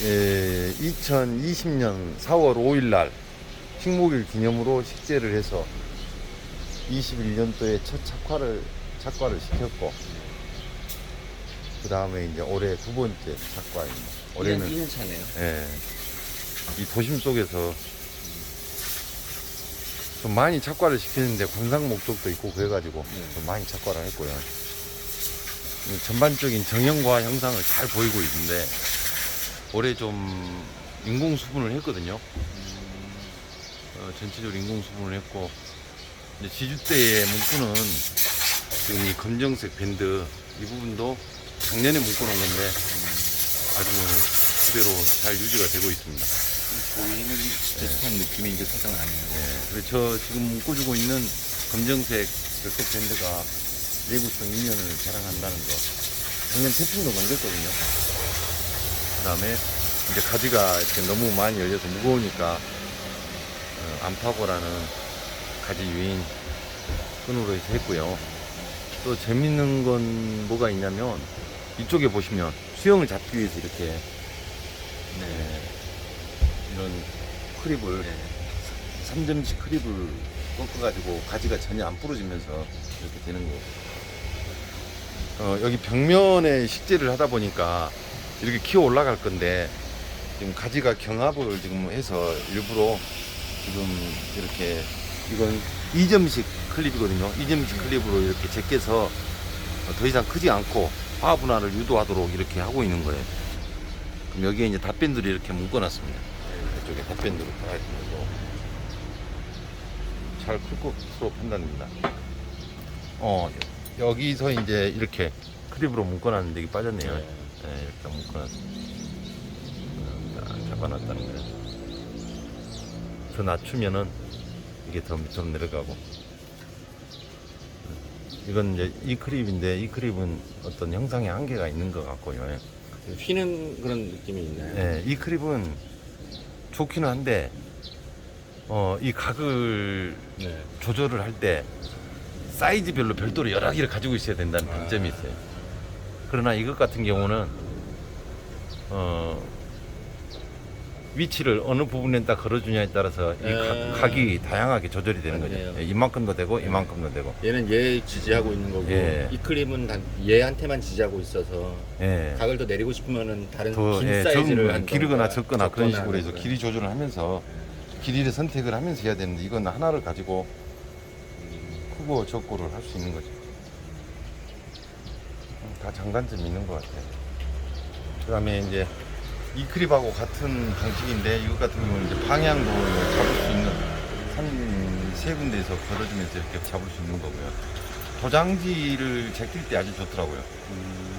예, 2020년 4월 5일 날 식목일 기념으로 식재를 해서 21년도에 첫 착화를 착과를 시켰고 그 다음에 이제 올해 두 번째 착과입니다. 올해는 2년 차네요. 예, 이 도심 속에서 좀 많이 착과를 시키는데 관상 목적도 있고 그래가지고 네. 좀 많이 착과를 했고요. 이 전반적인 정형과 형상을 잘 보이고 있는데 올해 좀 인공 수분을 했거든요. 어, 전체적으로 인공 수분을 했고 이제 지주대의 문구는 지금 이 검정색 밴드 이 부분도 작년에 묶어놓은 건데 아주 뭐 그대로 잘 유지가 되고 있습니다. 보이는 비슷한 느낌이 이제 살짝 나네요. 예, 그리고 저 지금 묶어주고 있는 검정색 결속 밴드가 내구성 2년을 자랑한다는 거. 작년 태풍도 넘겼거든요. 그 다음에 이제 가지가 이렇게 너무 많이 열려서 무거우니까 어, 안파고라는 가지 유인 끈으로 해서 했고요. 또 재밌는 건 뭐가 있냐면 이쪽에 보시면 수영을 잡기 위해서 이렇게 네, 이런 크립을 네. 3점식 크립을 꺾어가지고 가지가 전혀 안 부러지면서 이렇게 되는 거. 어, 여기 벽면에 식재를 하다 보니까 이렇게 키워 올라갈 건데 지금 가지가 경합을 지금 해서 일부러 지금 이렇게 이건 2점식 클립이거든요. 2점식 클립으로 이렇게 제껴서 더 이상 크지 않고 화합 분할을 유도하도록 이렇게 하고 있는 거예요. 그럼 여기에 이제 닷밴드를 이렇게 묶어놨습니다. 이쪽에 닷밴드로 가야 되고 잘클 것으로 판단됩니다. 어 여기서 이제 이렇게 크립으로 묶어놨는데 이게 빠졌네요. 네. 네, 이렇게. 딱 잡아놨다는 거예요. 더 낮추면은 이게 더 밑으로 내려가고. 이건 이제 이 크립인데 이 크립은 어떤 형상의 한계가 있는 것 같고요. 휘는 그런 느낌이 있나요? 예, 이 크립은 좋기는 한데 어, 이 각을 네. 조절을 할 때 사이즈별로 별도로 여러 개를 가지고 있어야 된다는 아. 단점이 있어요. 그러나 이것 같은 경우는 어, 위치를 어느 부분에 딱 걸어주냐에 따라서 이 아. 각, 이 다양하게 조절이 되는 거죠. 맞네요. 예, 이만큼도 되고 이만큼도 되고. 얘는 얘 지지하고 있는 거고 예. 이 클립은 단 얘한테만 지지하고 있어서 예. 각을 더 내리고 싶으면은 다른 더 긴 예, 사이즈를 적, 한다던가 기르거나 적거나 그런 식으로 해서 하는 길이 조절을 하면서 길이를 선택을 하면서 해야 되는데 이건 하나를 가지고 크고 적고를 할 수 있는 거죠. 음, 다 장단점이 있는 것 같아요. 그 다음에 이제 이 크립하고 같은 방식인데 이것 같은 경우는 이제 방향도 잡을 수 있는 한세 군데에서 걸어주면서 이렇게 잡을 수 있는 거고요. 도장지를 제낄 때 아주 좋더라고요. 음,